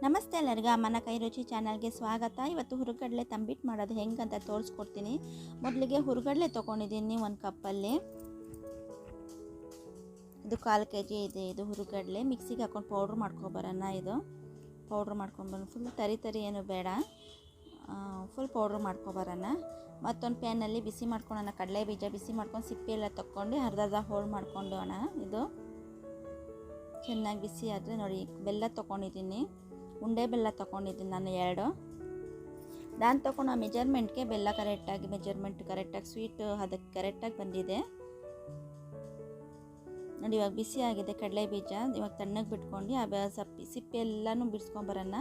ನಮಸ್ತೆ ಎಲ್ಲರಿಗೂ ಅಮ್ಮನ ಕೈ ರುಚಿ ಚಾನಲ್ಗೆ ಸ್ವಾಗತ. ಇವತ್ತು ಹುರುಗಡ್ಲೆ ತಂಬಿಟ್ಟು ಮಾಡೋದು ಹೆಂಗಂತ ತೋರಿಸ್ಕೊಡ್ತೀನಿ. ಮೊದಲಿಗೆ ಹುರುಗಡ್ಲೆ ತೊಗೊಂಡಿದ್ದೀನಿ ಒಂದು ಕಪ್ಪಲ್ಲಿ. ಇದು ಕಾಲು ಕೆ ಜಿ ಇದೆ ಇದು ಹುರುಗಡ್ಲೆ. ಮಿಕ್ಸಿಗೆ ಹಾಕೊಂಡು ಪೌಡ್ರ್ ಮಾಡ್ಕೊಬರೋಣ ಇದು. ಪೌಡ್ರ್ ಮಾಡ್ಕೊಂಬರೋಣ. ಫುಲ್ ತರಿ ತರಿ ಏನು ಬೇಡ. ಫುಲ್ ಪೌಡ್ರ್ ಮಾಡ್ಕೊಬರೋಣ. ಮತ್ತೊಂದು ಪ್ಯಾನಲ್ಲಿ ಬಿಸಿ ಮಾಡ್ಕೊಳೋಣ. ಕಡಲೆ ಬೀಜ ಬಿಸಿ ಮಾಡ್ಕೊಂಡು ಸಿಪ್ಪೆ ಎಲ್ಲ ತೊಗೊಂಡು ಅರ್ಧ ಅರ್ಧ ಹೋಳು ಮಾಡ್ಕೊಂಡೋಣ ಇದು. ಚೆನ್ನಾಗಿ ಬಿಸಿ ಆದರೆ ನೋಡಿ ಬೆಲ್ಲ ತೊಗೊಂಡಿದ್ದೀನಿ. ಉಂಡೆ ಬೆಲ್ಲ ತೊಗೊಂಡಿದ್ದೀನಿ ನಾನು ಎರಡು. ನಾನು ತೊಗೊಂಡು ಮೆಜರ್ಮೆಂಟ್ಗೆ ಬೆಲ್ಲ ಕರೆಕ್ಟಾಗಿ ಮೆಜರ್ಮೆಂಟ್ ಕರೆಕ್ಟಾಗಿ ಸ್ವೀಟ್ ಅದಕ್ಕೆ ಕರೆಕ್ಟಾಗಿ ಬಂದಿದೆ. ನೋಡಿ, ಇವಾಗ ಬಿಸಿ ಆಗಿದೆ ಕಡಲೆ ಬೀಜ. ಇವಾಗ ತಣ್ಣಗೆ ಬಿಟ್ಕೊಂಡು ಆ ಸಪ್ಪಿ ಸಿಪ್ಪೆ ಎಲ್ಲನೂ ಬಿಡಿಸ್ಕೊಂಬರೋಣ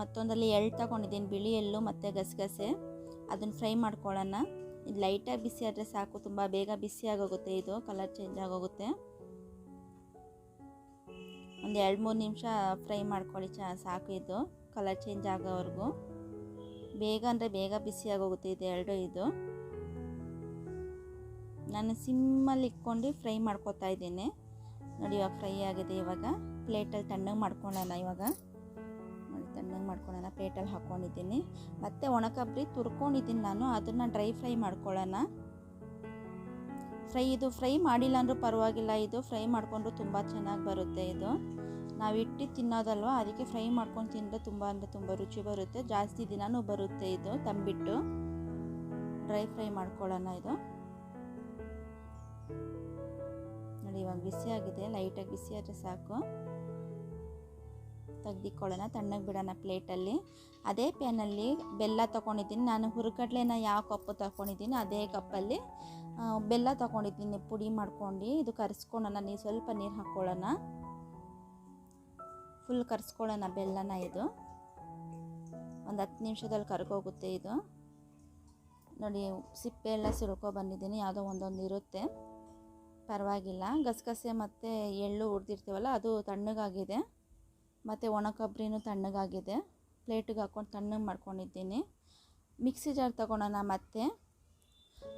ಮತ್ತೊಂದಲ್ಲಿ ಎಳ್ಳು ತಗೊಂಡಿದ್ದೀನಿ, ಬಿಳಿ ಎಳ್ಳು ಮತ್ತು ಗಸಗಸೆ. ಅದನ್ನು ಫ್ರೈ ಮಾಡ್ಕೊಳ್ಳೋಣ. ಇದು ಲೈಟಾಗಿ ಬಿಸಿ ಆದರೆ ಸಾಕು, ತುಂಬ ಬೇಗ ಬಿಸಿ ಆಗೋಗುತ್ತೆ ಇದು ಕಲರ್ ಚೇಂಜ್ ಆಗೋಗುತ್ತೆ. ಒಂದು ಎರಡು ಮೂರು ನಿಮಿಷ ಫ್ರೈ ಮಾಡ್ಕೊಳ್ಳಿ, ಚಾ ಸಾಕು ಇದು. ಕಲರ್ ಚೇಂಜ್ ಆಗೋವರೆಗೂ. ಬೇಗ ಅಂದರೆ ಬೇಗ ಬಿಸಿ ಹೋಗುತ್ತೆ ಇದು ಎರಡು ಇದು. ನಾನು ಸಿಮ್ಮಲ್ಲಿ ಇಟ್ಕೊಂಡು ಫ್ರೈ ಮಾಡ್ಕೊತಾ ಇದ್ದೀನಿ. ನೋಡಿ ಇವಾಗ ಫ್ರೈ ಆಗಿದೆ ಇವಾಗ. ಪ್ಲೇಟಲ್ಲಿ ತಣ್ಣಗೆ ಮಾಡ್ಕೊಳ್ಳೋಣ ಇವಾಗ. ನೋಡಿ ತಣ್ಣಗೆ ಮಾಡ್ಕೊಳ್ಳೋಣ ಪ್ಲೇಟಲ್ಲಿ ಹಾಕ್ಕೊಂಡಿದ್ದೀನಿ ಮತ್ತು ಒಣಕೊಬ್ಬರಿ ತುರ್ಕೊಂಡಿದ್ದೀನಿ ನಾನು, ಅದನ್ನು ಡ್ರೈ ಫ್ರೈ ಮಾಡ್ಕೊಳ್ಳೋಣ. ಫ್ರೈ ಇದು ಫ್ರೈ ಮಾಡಿಲ್ಲ ಅಂದರೂ ಪರವಾಗಿಲ್ಲ. ಇದು ಫ್ರೈ ಮಾಡಿಕೊಂಡ್ರು ತುಂಬ ಚೆನ್ನಾಗಿ ಬರುತ್ತೆ ಇದು. ನಾವು ಇಟ್ಟು ತಿನ್ನೋದಲ್ವ? ಅದಕ್ಕೆ ಫ್ರೈ ಮಾಡ್ಕೊಂಡು ತಿಂದರೆ ತುಂಬ ಅಂದರೆ ತುಂಬ ರುಚಿ ಬರುತ್ತೆ. ಜಾಸ್ತಿ ದಿನವೂ ಬರುತ್ತೆ ಇದು ತಂಬಿಟ್ಟು. ಡ್ರೈ ಫ್ರೈ ಮಾಡ್ಕೊಳ್ಳೋಣ ಇದು. ನೋಡಿ, ಇವಾಗ ಬಿಸಿಯಾಗಿದೆ ಲೈಟಾಗಿ ಬಿಸಿ ಆದರೆ ಸಾಕು. ತೆಗ್ದಿಕ್ಕೊಳ್ಳೋಣ ತಣ್ಣಗೆ ಬಿಡೋಣ ಪ್ಲೇಟಲ್ಲಿ ಅದೇ ಪ್ಯಾನಲ್ಲಿ ಬೆಲ್ಲ ತೊಗೊಂಡಿದ್ದೀನಿ ನಾನು ಹುರುಗಡ್ಲೆನ ಯಾವ ಕಪ್ಪು ತೊಗೊಂಡಿದ್ದೀನಿ ಅದೇ ಕಪ್ಪಲ್ಲಿ ಬೆಲ್ಲ ತಗೊಂಡಿದ್ದೀನಿ ಪುಡಿ ಮಾಡ್ಕೊಂಡು, ಇದು ಕರೆಸ್ಕೊಳ್ಳೋಣ ನೀರು ಸ್ವಲ್ಪ ನೀರು ಹಾಕ್ಕೊಳ್ಳೋಣ ಫುಲ್ ಕರೆಸ್ಕೊಳ್ಳೋಣ ಬೆಲ್ಲನ ಇದು. ಒಂದು ಹತ್ತು ನಿಮಿಷದಲ್ಲಿ ಕರ್ಕೋಗುತ್ತೆ ಇದು. ನೋಡಿ, ಸಿಪ್ಪೆ ಎಲ್ಲ ಸುರ್ಕೊ ಬಂದಿದ್ದೀನಿ, ಯಾವುದೋ ಒಂದೊಂದು ಇರುತ್ತೆ. ಪರವಾಗಿಲ್ಲ. ಗಸಗಸೆ ಮತ್ತು ಎಳ್ಳು ಹುರಿದಿರ್ತೀವಲ್ಲ, ಅದು ತಣ್ಣಗಾಗಿದೆ. ಮತ್ತು ಒಣ ಕೊಬ್ಬರಿನೂ ತಣ್ಣಗಾಗಿದೆ. ಪ್ಲೇಟಿಗೆ ಹಾಕ್ಕೊಂಡು ತಣ್ಣಗೆ ಮಾಡ್ಕೊಂಡಿದ್ದೀನಿ. ಮಿಕ್ಸಿ ಜಾರ್ ತೊಗೊಳೋಣ ಮತ್ತೆ.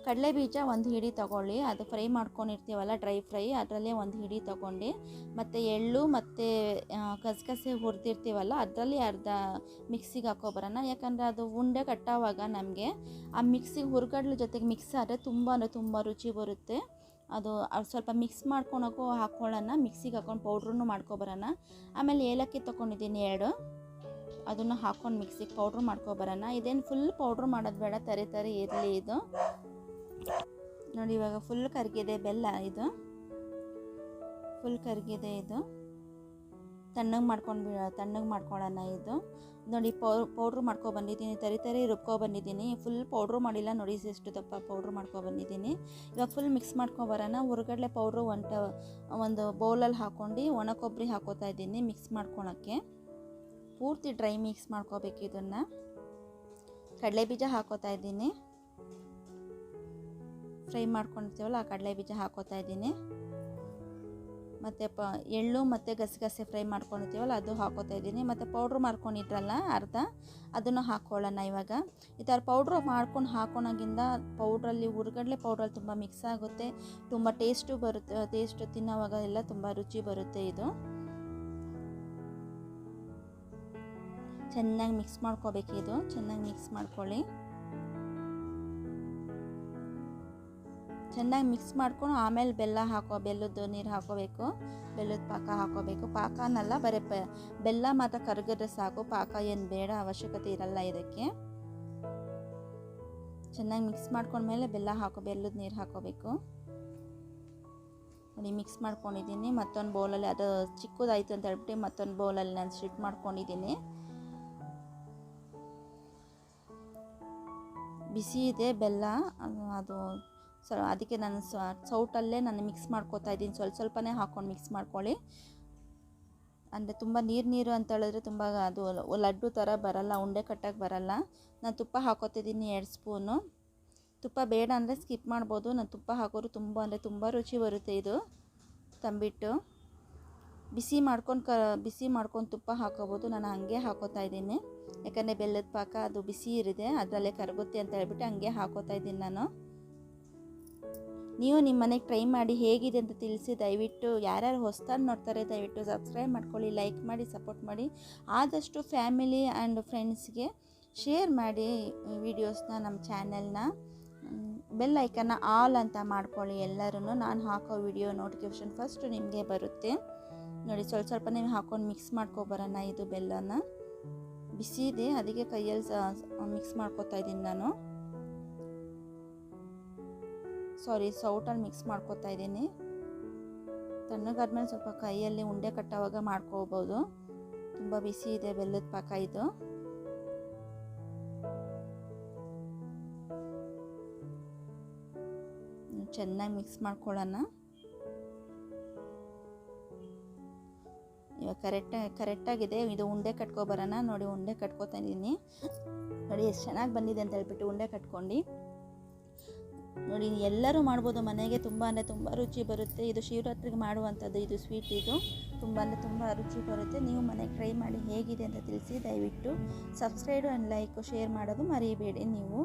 ಕಡಲೆ ಬೀಜ ಒಂದು ಹಿಡಿ ತಗೊಳ್ಳಿ. ಅದು ಫ್ರೈ ಮಾಡ್ಕೊಂಡಿರ್ತೀವಲ್ಲ ಡ್ರೈ ಫ್ರೈ ಅದರಲ್ಲೇ ಒಂದು ಹಿಡಿ ತಗೊಂಡು. ಮತ್ತು ಎಳ್ಳು ಮತ್ತು ಗಸಗಸೆ ಹುರಿದಿರ್ತೀವಲ್ಲ, ಅದರಲ್ಲಿ ಅರ್ಧ ಮಿಕ್ಸಿಗೆ ಹಾಕೋಬರೋಣ. ಯಾಕಂದರೆ ಅದು ಉಂಡೆ ಕಟ್ಟಾವಾಗ ನಮಗೆ ಆ ಮಿಕ್ಸಿಗೆ ಹುರ್ಗಡ್ಲೆ ಜೊತೆಗೆ ಮಿಕ್ಸ್ ಆದರೆ ತುಂಬ ಅಂದರೆ ತುಂಬ ರುಚಿ ಬರುತ್ತೆ. ಅದು ಸ್ವಲ್ಪ ಮಿಕ್ಸ್ ಮಾಡ್ಕೊಳಕ್ಕೂ ಹಾಕ್ಕೊಳ್ಳೋಣ ಮಿಕ್ಸಿಗೆ ಹಾಕೊಂಡು ಪೌಡ್ರನ್ನು ಮಾಡ್ಕೊಬರೋಣ. ಆಮೇಲೆ ಏಲಕ್ಕಿ ತೊಗೊಂಡಿದ್ದೀನಿ ಎರಡು. ಅದನ್ನು ಹಾಕ್ಕೊಂಡು ಮಿಕ್ಸಿಗೆ ಪೌಡ್ರ್ ಮಾಡ್ಕೊಬರೋಣ. ಇದೇನು ಫುಲ್ ಪೌಡ್ರ್ ಮಾಡೋದು ಬೇಡ, ತರಿ ತರಿ ಇರಲಿ ಇದು. ನೋಡಿ, ಇವಾಗ ಫುಲ್ ಕರಗಿದೆ ಬೆಲ್ಲ ಇದು. ಫುಲ್ ಕರಗಿದೆ ಇದು. ತಣ್ಣಗೆ ಮಾಡ್ಕೊಂಡು ಬಿ, ತಣ್ಣಗೆ ಮಾಡ್ಕೊಳ್ಳೋಣ ಇದು. ನೋಡಿ ಪೌಡ್ರ್ ಮಾಡ್ಕೊ ಬಂದಿದ್ದೀನಿ. ತರಿ ತರಿ ರುಬ್ಕೊ ಬಂದಿದ್ದೀನಿ. ಫುಲ್ ಪೌಡ್ರು ಮಾಡಿಲ್ಲ ನೋಡಿ ಎಷ್ಟು ದಪ್ಪ ಪೌಡ್ರ್ ಮಾಡ್ಕೊ ಬಂದಿದ್ದೀನಿ. ಇವಾಗ ಫುಲ್ ಮಿಕ್ಸ್ ಮಾಡ್ಕೊಬರೋಣ ಹೊರಗಡೆ ಪೌಡ್ರು ಒಂಟ, ಒಂದು ಬೌಲಲ್ಲಿ ಹಾಕ್ಕೊಂಡು ಒಣ ಕೊಬ್ಬರಿ ಹಾಕೋತಾ ಇದ್ದೀನಿ ಮಿಕ್ಸ್ ಮಾಡ್ಕೊಳಕ್ಕೆ. ಪೂರ್ತಿ ಡ್ರೈ ಮಿಕ್ಸ್ ಮಾಡ್ಕೋಬೇಕು ಇದನ್ನು. ಕಡಲೆ ಬೀಜ ಹಾಕೋತಾ ಇದ್ದೀನಿ. ಫ್ರೈ ಮಾಡ್ಕೊಂಡಿರ್ತೀವಲ್ಲ, ಆ ಕಡಲೆ ಬೀಜ ಹಾಕೋತಾ ಇದ್ದೀನಿ. ಮತ್ತು ಪ, ಎಳ್ಳು ಮತ್ತು ಗಸಗಸೆ ಫ್ರೈ ಮಾಡ್ಕೊಂಡಿರ್ತೀವಲ್ಲ, ಅದು ಹಾಕೋತಾ ಇದ್ದೀನಿ. ಮತ್ತು ಪೌಡ್ರ್ ಮಾಡ್ಕೊಂಡಿದ್ರಲ್ಲ, ಅರ್ಧ, ಅದನ್ನು ಹಾಕೊಳ್ಳೋಣ ಇವಾಗ. ಈ ಥರ ಪೌಡ್ರ್ ಮಾಡ್ಕೊಂಡು ಹಾಕೋಣಾಗಿಂದ ಪೌಡ್ರಲ್ಲಿ, ಹುರ್ಗಡ್ಲೆ ಪೌಡ್ರಲ್ಲಿ ತುಂಬ ಮಿಕ್ಸ್ ಆಗುತ್ತೆ. ತುಂಬ ಟೇಸ್ಟು ಬರುತ್ತೆ, ಟೇಸ್ಟ್ ತಿನ್ನೋವಾಗ ಎಲ್ಲ ತುಂಬ ರುಚಿ ಬರುತ್ತೆ ಇದು. ಚೆನ್ನಾಗಿ ಮಿಕ್ಸ್ ಮಾಡ್ಕೋಬೇಕಿದು ಚೆನ್ನಾಗಿ ಮಿಕ್ಸ್ ಮಾಡ್ಕೊಳ್ಳಿ. ಚೆನ್ನಾಗಿ ಮಿಕ್ಸ್ ಮಾಡ್ಕೊಂಡು ಆಮೇಲೆ ಬೆಲ್ಲ ಹಾಕೋ ಬೆಲ್ಲದ ನೀರು ಹಾಕೋಬೇಕು. ಬೆಲ್ಲದ ಪಾಕ ಹಾಕೋಬೇಕು. ಪಾಕನಲ್ಲ, ಬರೀ ಬೆಲ್ಲ ಮಾತ್ರ ಕರಗಿದ್ರೆ ಸಾಕು. ಪಾಕ ಏನು ಬೇಡ, ಅವಶ್ಯಕತೆ ಇರಲ್ಲ ಇದಕ್ಕೆ. ಚೆನ್ನಾಗಿ ಮಿಕ್ಸ್ ಮಾಡ್ಕೊಂಡ್ಮೇಲೆ ಬೆಲ್ಲ ಹಾಕೋ, ಬೆಲ್ಲದ ನೀರು ಹಾಕೋಬೇಕು. ನೋಡಿ ಮಿಕ್ಸ್ ಮಾಡ್ಕೊಂಡಿದ್ದೀನಿ. ಮತ್ತೊಂದು ಬೌಲಲ್ಲಿ ಅದು ಚಿಕ್ಕದಾಯಿತು ಅಂತ ಹೇಳ್ಬಿಟ್ಟು ಮತ್ತೊಂದು ಬೌಲಲ್ಲಿ ನಾನು ಶಿಫ್ಟ್ ಮಾಡ್ಕೊಂಡಿದ್ದೀನಿ. ಬಿಸಿ ಇದೆ, ಬೆಲ್ಲ. ಅದು ಸೊ ಅದಕ್ಕೆ ನಾನು ಸೌಟಲ್ಲೇ ನಾನು ಮಿಕ್ಸ್ ಮಾಡ್ಕೋತಾ ಇದ್ದೀನಿ. ಸ್ವಲ್ಪ ಸ್ವಲ್ಪನೇ ಹಾಕ್ಕೊಂಡು ಮಿಕ್ಸ್ ಮಾಡ್ಕೊಳ್ಳಿ. ಅಂದರೆ ತುಂಬ ನೀರು ನೀರು ಅಂತ ಹೇಳಿದ್ರೆ ತುಂಬ ಅದು ಲಡ್ಡು ಥರ ಬರಲ್ಲ, ಉಂಡೆ ಕಟ್ಟಕ್ಕೆ ಬರಲ್ಲ. ನಾನು ತುಪ್ಪ ಹಾಕೋತಿದ್ದೀನಿ ಎರಡು ಸ್ಪೂನು. ತುಪ್ಪ ಬೇಡ ಅಂದರೆ ಸ್ಕಿಪ್ ಮಾಡ್ಬೋದು. ನಾನು ತುಪ್ಪ ಹಾಕೋರು ತುಂಬ ಅಂದರೆ ತುಂಬ ರುಚಿ ಬರುತ್ತೆ ಇದು, ತಂಬಿಟ್ಟು. ಬಿಸಿ ಮಾಡ್ಕೊಂಡು ಕ ಬಿಸಿ ಮಾಡ್ಕೊಂಡು ತುಪ್ಪ ಹಾಕೋಬೋದು. ನಾನು ಹಾಗೆ ಹಾಕೋತಾ ಇದ್ದೀನಿ. ಯಾಕಂದರೆ ಬೆಲ್ಲದ ಪಾಕ ಅದು ಬಿಸಿ ಇರಿದೆ ಅದರಲ್ಲೇ ಕರಗುತ್ತೆ ಅಂತ ಹೇಳ್ಬಿಟ್ಟು ಹಂಗೆ ಹಾಕೋತಾ ಇದ್ದೀನಿ ನಾನು. ನೀವು ನಿಮ್ಮ ಮನೆಗೆ ಟ್ರೈ ಮಾಡಿ ಹೇಗಿದೆ ಅಂತ ತಿಳಿಸಿ, ದಯವಿಟ್ಟು ಯಾರ್ಯಾರು ಹೊಸ್ದಾಗಿ ನೋಡ್ತಾರೆ, ದಯವಿಟ್ಟು ಸಬ್ಸ್ಕ್ರೈಬ್ ಮಾಡ್ಕೊಳ್ಳಿ ಲೈಕ್ ಮಾಡಿ ಸಪೋರ್ಟ್ ಮಾಡಿ. ಆದಷ್ಟು ಫ್ಯಾಮಿಲಿ ಆ್ಯಂಡ್ ಫ್ರೆಂಡ್ಸ್ಗೆ ಶೇರ್ ಮಾಡಿ ವಿಡಿಯೋಸ್ನ ನಮ್ಮ ಚಾನೆಲ್ನ ಬೆಲ್ ಐಕನ್ನ ಆಲ್ ಅಂತ ಮಾಡ್ಕೊಳ್ಳಿ ಎಲ್ಲರೂ ನಾನು ಹಾಕೋ ವಿಡಿಯೋ ನೋಟಿಫಿಕೇಷನ್ ಫಸ್ಟು ನಿಮಗೆ ಬರುತ್ತೆ. ನೋಡಿ, ಸ್ವಲ್ಪ ಸ್ವಲ್ಪ ನೀವು ಹಾಕೊಂಡು ಮಿಕ್ಸ್ ಮಾಡ್ಕೊಬರೋಣ ಇದು ಬೆಲ್ಲನ ಬಿಸಿ ಇದೆ, ಅದಕ್ಕೆ ಕೈಯಲ್ಲಿ ಮಿಕ್ಸ್ ಮಾಡ್ಕೊತಾ ಇದ್ದೀನಿ ನಾನು. ಸಾರಿ, ಸೌಟಲ್ಲಿ ಮಿಕ್ಸ್ ಮಾಡ್ಕೊತಾ ಇದ್ದೀನಿ. ತಣ್ಣಗಾದ್ಮೇಲೆ ಸ್ವಲ್ಪ ಕೈಯಲ್ಲಿ ಉಂಡೆ ಕಟ್ಟೋವಾಗ ಮಾಡ್ಕೋಬೋದು ತುಂಬ ಬಿಸಿ ಇದೆ ಬೆಲ್ಲದ ಪಾಕ ಇದು. ಚೆನ್ನಾಗಿ ಮಿಕ್ಸ್ ಮಾಡ್ಕೊಳ್ಳೋಣ. ಇವಾಗ ಕರೆಕ್ಟ್ ಕರೆಕ್ಟಾಗಿದೆ ಇದು ಉಂಡೆ ಕಟ್ಕೊಬರೋಣ ನೋಡಿ, ಉಂಡೆ ಕಟ್ಕೋತಾ ಇದ್ದೀನಿ. ನೋಡಿ, ಎಷ್ಟು ಚೆನ್ನಾಗಿ ಬಂದಿದೆ ಅಂತ ಹೇಳ್ಬಿಟ್ಟು ಉಂಡೆ ಕಟ್ಕೊಂಡು. ನೋಡಿ, ಎಲ್ಲರೂ ಮಾಡ್ಬೋದು ಮನೆಗೆ. ತುಂಬ ಅಂದರೆ ತುಂಬ ರುಚಿ ಬರುತ್ತೆ. ಇದು ಶಿವರಾತ್ರಿಗೆ ಮಾಡುವಂಥದ್ದು, ಇದು ಸ್ವೀಟ್ ಇದು. ತುಂಬ ಅಂದರೆ ತುಂಬ ರುಚಿ ಬರುತ್ತೆ. ನೀವು ಮನೆಗೆ ಟ್ರೈ ಮಾಡಿ ಹೇಗಿದೆ ಅಂತ ತಿಳಿಸಿ. ದಯವಿಟ್ಟು ಸಬ್ಸ್ಕ್ರೈಬ್ ಆ್ಯಂಡ್ ಲೈಕ್ ಶೇರ್ ಮಾಡೋದು ಮರಿಬೇಡಿ ನೀವು.